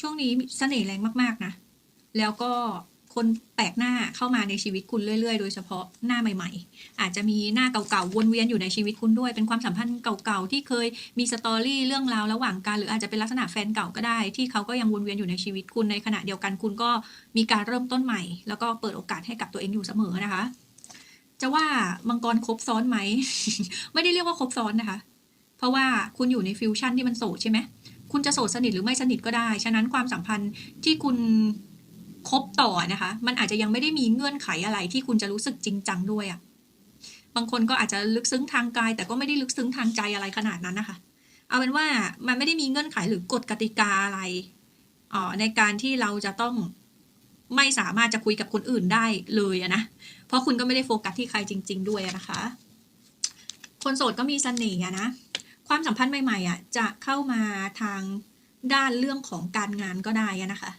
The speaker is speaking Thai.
ช่วงนี้เสน่ห์แรงมาก ๆ นะ แล้วก็คนแปลกหน้าเข้ามาในชีวิตคุณเรื่อย ๆ โดยเฉพาะหน้าใหม่ ๆ อาจจะมีหน้าเก่าๆวนเวียนอยู่ในชีวิตคุณด้วย เป็นความสัมพันธ์เก่าๆที่เคยมีสตอรี่เรื่องราวระหว่างกันหรืออาจจะเป็นลักษณะแฟนเก่าก็ได้ ที่เขาก็ยังวนเวียนอยู่ในชีวิตคุณในขณะเดียวกันคุณก็มีการเริ่มต้นใหม่ แล้วก็เปิดโอกาสให้กับตัวเองอยู่เสมอนะคะ จะว่ามังกรครบซ้อนไหม ไม่ได้เรียกว่าครบซ้อนนะคะ เพราะว่าคุณอยู่ในฟิวชั่นที่มันโสดใช่ไหม คุณจะโสดสนิทหรือไม่สนิทก็ได้ ฉะนั้นความสัมพันธ์ที่คุณคบต่อนะคะ มันอาจจะยังไม่ได้มีเงื่อนไขอะไรที่คุณจะรู้สึกจริงจังด้วยอะ่ะ บางคนก็อาจจะลึกซึ้งทางกาย แต่ก็ไม่ได้ลึกซึ้งทางใจอะไรขนาดนั้นนะคะ เอาเป็นว่ามันไม่ได้มีเงื่อนไขหรือกฎกติกาอะไรอ๋อในการที่เราจะต้องไม่สามารถจะคุยกับคนอื่นได้เลยนะ เพราะคุณก็ไม่ได้โฟกัสที่ใครจริง ๆ ด้วยนะคะ คนโสดก็มีเสน่ห์นะ ความสัมพันธ์ใหม่ๆอะจะเข้ามาทางด้านเรื่องของการงานก็ได้นะคะ